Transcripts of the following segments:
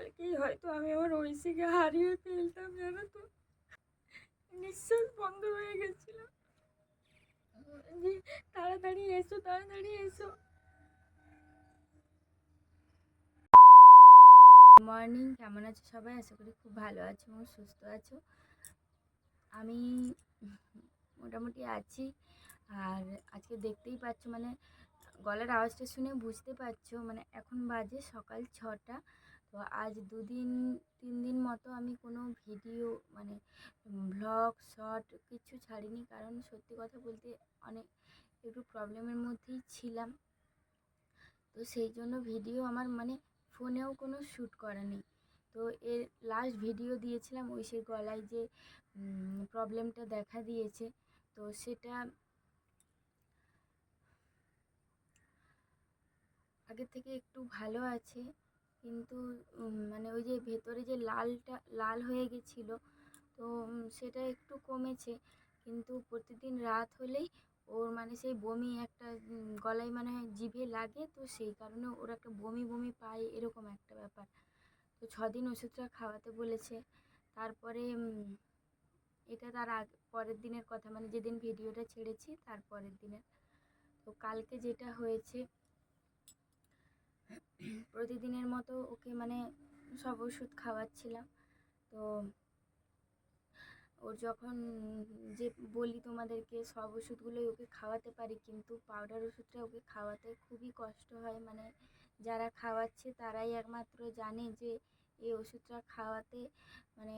কালকেই হয়তো আমি আমার ঐশীকে হারিয়ে ফেলতাম, জানো তো। নিঃশ্বাস বন্ধ হয়ে গেছিল। যে তাড়াতাড়ি এসো তাড়াতাড়ি এসো। মর্নিং কেমন আছো সবাই? আশা করি খুব ভালো আছো এবং সুস্থ আছো। আমি মোটামুটি আছি। আর আজকে দেখতেই পাচ্ছ মানে গলার আওয়াজটা শুনে বুঝতে পারছ মানে এখন বাজে সকাল ছটা। তো আজ দুদিন তিন দিন মতো আমি কোনো ভিডিও মানে ভ্লগ শর্ট কিছু ছাড়িনি। কারণ সত্যি কথা বলতে অনেক একটু প্রবলেমের মধ্যেই ছিলাম। তো সেই জন্য ভিডিও আমার মানে ফোনেও কোনো শ্যুট করা নেই। তো এর লাস্ট ভিডিও দিয়েছিলাম, ওই সেই গলায় যে প্রবলেমটা দেখা দিয়েছে। তো সেটা আগের থেকে একটু ভালো আছে। কিন্তু মানে ওই যে ভেতরে যে লালটা, লাল হয়ে গেছিল, তো সেটা একটু কমেছে। কিন্তু প্রতিদিন রাত হলেই ওর মানে সেই বমি একটা গলায় মানে জিভে লাগে, তো সেই কারণে ওর একটা বমি বমি পায়, এরকম একটা ব্যাপার। তো ছদিন ওষুধটা খাওয়াতে বলেছে। তারপরে এটা তার আগ, পরের দিনের কথা মানে যেদিন ভিডিওটা ছেড়েছি, তার পরের দিনের। তো কালকে যেটা হয়েছে প্রতিদিনের মতো ওকে মানে সব ওষুধ খাওয়াচ্ছিলাম। তো ওর যখন যে বলি তোমাদেরকে সব ওষুধগুলোই ওকে খাওয়াতে পারি, কিন্তু পাউডার ওষুধটা ওকে খাওয়াতে খুবই কষ্ট হয়। মানে যারা খাওয়াচ্ছে তারাই একমাত্র জানে যে এই ওষুধটা খাওয়াতে মানে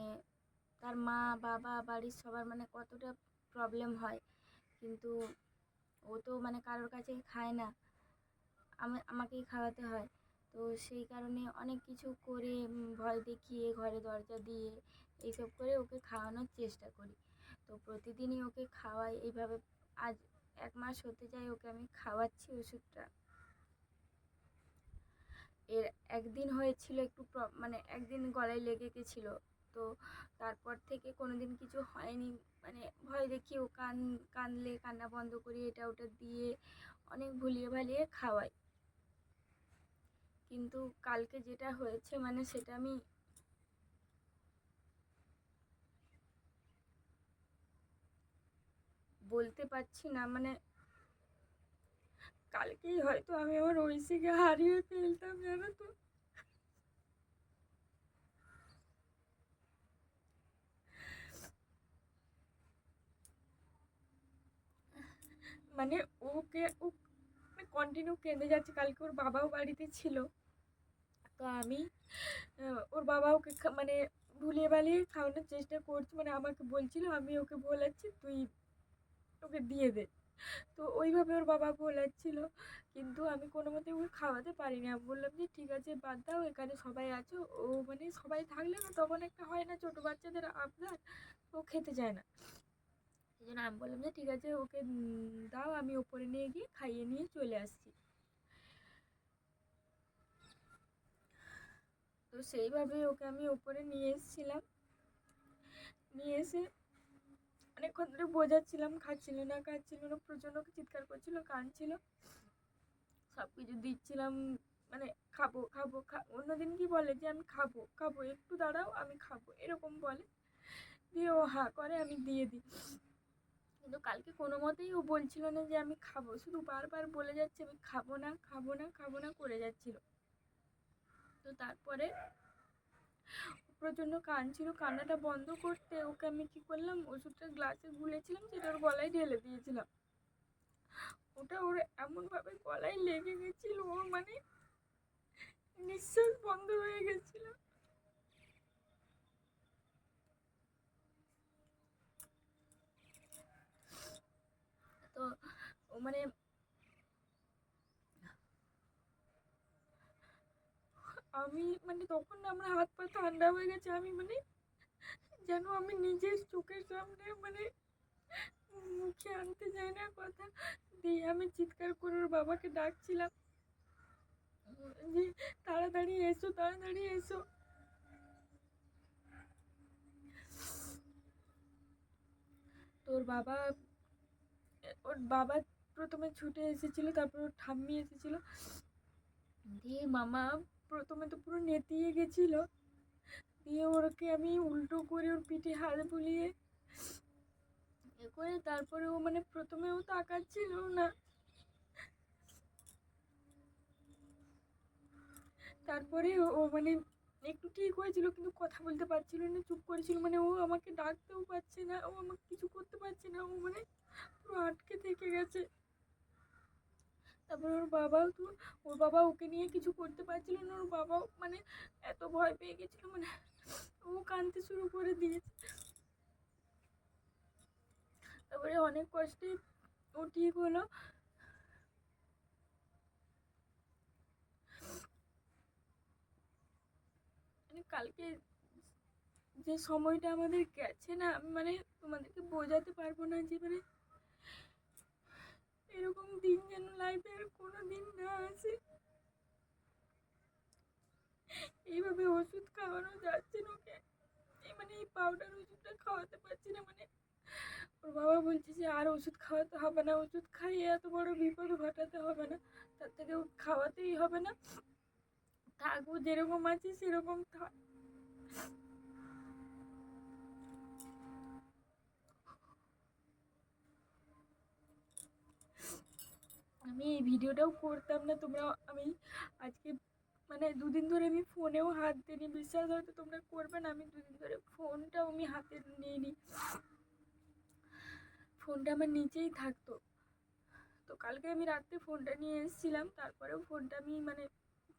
তার মা, বাবা, বাড়ির সবার মানে কতটা প্রবলেম হয়। কিন্তু ও তো মানে কারোর কাছে খায় না। আমি, আমাকেই খাওয়াতে হয়। তো সেই কারণে অনেক কিছু করে ভয় দেখিয়ে, ঘরে দরজা দিয়ে এইসব করে ওকে খাওয়ানোর চেষ্টা করি। তো প্রতিদিনই ওকে খাওয়াই। এইভাবে আজ এক মাস হতে যায় ওকে আমি খাওয়াচ্ছি ওষুধটা। এর একদিন হয়েছিল একটু মানে একদিন গলায় লেগে গেছিল। তো তারপর থেকে কোনো দিন কিছু হয়নি। মানে ভয় দেখিয়ে ও কান, কানলে কান্না বন্ধ করি এটা ওটা দিয়ে অনেক ভুলিয়ে ভালিয়ে খাওয়াই। কিন্তু কালকে যেটা হয়েছে মানে সেটা আমি বলতে পারছি না মানে কালকেই হয়তো আমি আমার ঐশীকে হারিয়ে ফেলতাম, জানো তো। মানে ওকে, ও মানে কন্টিনিউ কেঁদে যাচ্ছে, কালকে ওর বাবাও বাড়িতে ছিল। তো আমি ওর বাবা ওকে মানে ভুলিয়ে বালিয়ে খাওয়ানোর চেষ্টা করছি। মানে আমাকে বলছিল, আমি ওকে বলাচ্ছি, তুই ওকে দিয়ে দে। তো ওইভাবে ওর বাবা বলাচ্ছিল, কিন্তু আমি কোনো মতে ওকে খাওয়াতে পারিনি। আমি বললাম যে, ঠিক আছে, বাদ দাও, এখানে সবাই আছো। ও মানে সবাই থাকলে না তখন একটা হয় না, ছোটো বাচ্চাদের আপনার ও খেতে চায় না। সেই জন্য আমি বললাম যে, ঠিক আছে, ওকে দাও, আমি ওপরে নিয়ে গিয়ে খাইয়ে নিয়ে চলে আসছি। তো সেইভাবে ওকে আমি ওপরে নিয়ে এসেছিলাম। নিয়ে এসে অনেকক্ষণ ধরে বোঝাচ্ছিলাম, খাচ্ছিল না খাচ্ছিল না, প্রচণ্ড চিৎকার করছিল, কাঁদছিল। সব কিছু দিচ্ছিলাম মানে খাব খাব, খা, অন্যদিন কি বলে যে আমি খাব খাব, একটু দাঁড়াও, আমি খাব, এরকম বলে। দিয়ে ও হা করে আমি দিয়ে দিই। কিন্তু কালকে কোনো মতেই ও বলছিল না যে আমি খাব, শুধু বারবার বলে যাচ্ছে আমি খাব না খাব না খাব না করে যাচ্ছিল। তো তারপরে প্রচণ্ড কাঁদছিল, কান্নাটা বন্ধ করতে ওকে আমি কী করলাম, ওষুধটা গ্লাসে গুলেছিলাম, সেটা ওর গলায় ঢেলে দিয়েছিলাম। ওটা ওর এমনভাবে গলায় লেগে গেছিল ওর মানে নিঃশ্বাস বন্ধ হয়ে গেছিল। তো ও মানে আমি মানে তখন আমার হাত পা ঠান্ডা হয়ে গেছে, আমি মানে যেন আমি নিজের চোখের সামনে মানে মুখে আনতে চাই না কথা দিয়ে আমি চিৎকার করে ওর বাবাকে ডাকছিলাম। যে তাড়াতাড়ি এসো তাড়াতাড়ি এসো। তোর বাবা, ওর বাবা প্রথমে ছুটে এসেছিল, তারপর ওর ঠাম্মি এসেছিল। দিয়ে মামা প্রথমে তো পুরো নেতিয়ে গেছিল। দিয়ে ওরকে আমি উল্টো করে ওর পিঠে হাত বুলিয়ে এ করে তারপরে ও মানে প্রথমে ও তাকাচ্ছিল না। তারপরে ও- মানে একটু ঠিক হয়েছিল কিন্তু কথা বলতে পারছিল না, চুপ করেছিল। মানে ও আমাকে ডাকতেও পারছে না, ও আমাকে কিছু করতে পারছে না, ও মানে পুরো আটকে থেকে গেছে। তারপর ওর বাবাও তো, ওর বাবা ওকে নিয়ে কিছু করতে পারছিল না, ওর বাবাও মানে এত ভয় পেয়ে গেছিল মানে ও কাঁদতে শুরু করে দিয়েছে। তারপরে অনেক কষ্টে ও ঠিক হলো। মানে কালকে যে সময়টা আমাদের গেছে না, আমি মানে তোমাদেরকে বোঝাতে পারব না যে মানে এরকম দিন যেন লাইফে আর কোনো দিন না আসে। এইভাবে ওষুধ খাওয়ানো যাচ্ছে না ওকে। মানে এই পাউডার ওষুধটা খাওয়াতে পারছি না মানে। ওর বাবা বলছে যে, আর ওষুধ খাওয়াতে হবে না, ওষুধ খাইয়ে এত বড় বিপদ ঘটাতে হবে না। তার থেকে খাওয়াতেই হবে না। থাকব যেরকম আছে সেরকম থাক। আমি এই ভিডিওটাও করতাম না। তোমরা আমি আজকে মানে দুদিন ধরে আমি ফোনেও হাত দিইনি। বিশ্বাস হয়তো তোমরা করবে না, আমি দুদিন ধরে ফোনটাও আমি হাতে নিইনি। ফোনটা আমার নিচেই থাকতো। তো কালকে আমি রাত্রে ফোনটা নিয়ে এসেছিলাম, তারপরেও ফোনটা আমি মানে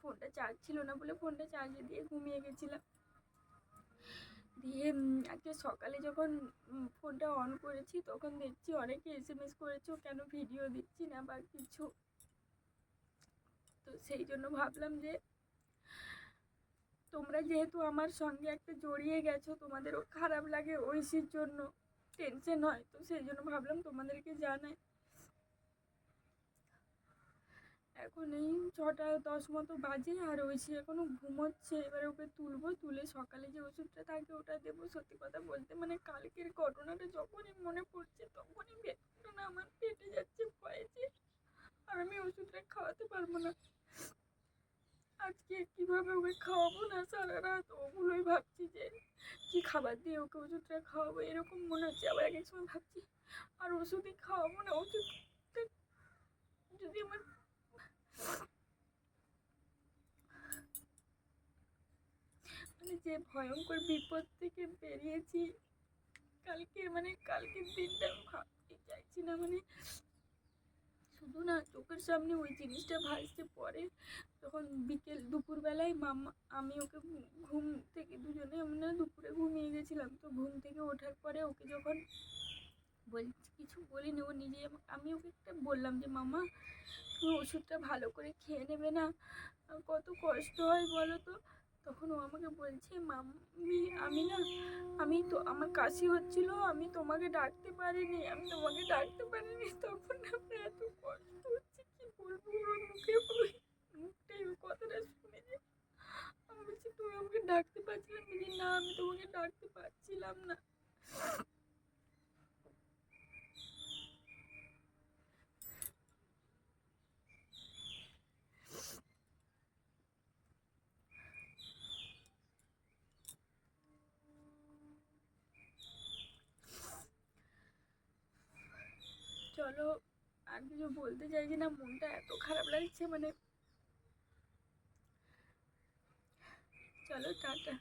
ফোনটা চার্জ ছিল না বলে ফোনটা চার্জে দিয়ে ঘুমিয়ে গেছিলাম। দিয়ে আজকে সকালে যখন ফোনটা অন করেছি, তখন দেখছি অনেকে এস এম এস করেছ কেন ভিডিও দিচ্ছি না বা কিছু? তো সেই জন্য ভাবলাম যে, তোমরা যেহেতু আমার সঙ্গে একটা জড়িয়ে গেছো, তোমাদেরও খারাপ লাগে, ঐশীর জন্য টেনশন হয়। তো সেই জন্য ভাবলাম তোমাদেরকে জানাই। এখন এই ছটা দশ মতো বাজে আর ঐশী এখনও ঘুমোচ্ছে, এবার ওকে তুলবো, তুলে সকালে যে ওষুধটা থাকে ওটা দেবো। সত্যি কথা বলতে মানে কালকের ঘটনাটা যখনই মনে পড়ছে তখনই বেদনা আমার পেটে যাচ্ছে ভয়েছে আর আমি ওষুধটা খাওয়াতে পারব না। আজকে কীভাবে ওকে খাওয়াবো না? সারা রাত ওগুলোই ভাবছি যে কি খাবার দিয়ে ওকে ওষুধটা খাওয়াবো? এরকম মনে হচ্ছে। আবার এক এক সময় ভাবছি, আর ওষুধই খাওয়াবো না ওষুধটা যদি আমার মানে যে ভয়ঙ্কর বিপদ থেকে বেরিয়েছি। কালকে মানে কালকের দিনটা ভাবতে চাইছি না মানে শুধু না চোখের সামনে ওই জিনিসটা ভাসছে পরে তখন বিকেল দুপুরবেলায় মামা, আমি ওকে ঘুম থেকে দুজনে আমরা দুপুরে ঘুমিয়ে গেছিলাম। তো ঘুম থেকে ওঠার পরে ওকে যখন বলছি কিছু বলিনি, ও নিজে আমা- আমি ওকে একটা বললাম যে, মামা, তুমি ওষুধটা ভালো করে খেয়ে নেবে না। কত কষ্ট হয় বলো তো? তখন ও আমাকে বলছে, মাম্মি, আমি না, আমি তো, আমার কাশি হচ্ছিল, আমি তোমাকে ডাকতে পারিনি, আমি তোমাকে ডাকতে পারিনি। তখন আমার এত কষ্ট হচ্ছে, কি বলব? ওর মুখে মুখটাই ওই কথাটা শুনে যে আমি বলছি, তুমি আমাকে ডাকতে পারছিলে বলছি না, আমি তোমাকে ডাকতে পারছিলাম না। চলো আর কিছু বলতে চাইছি না মনটা এত খারাপ লাগছে মানে। চলো টাটা।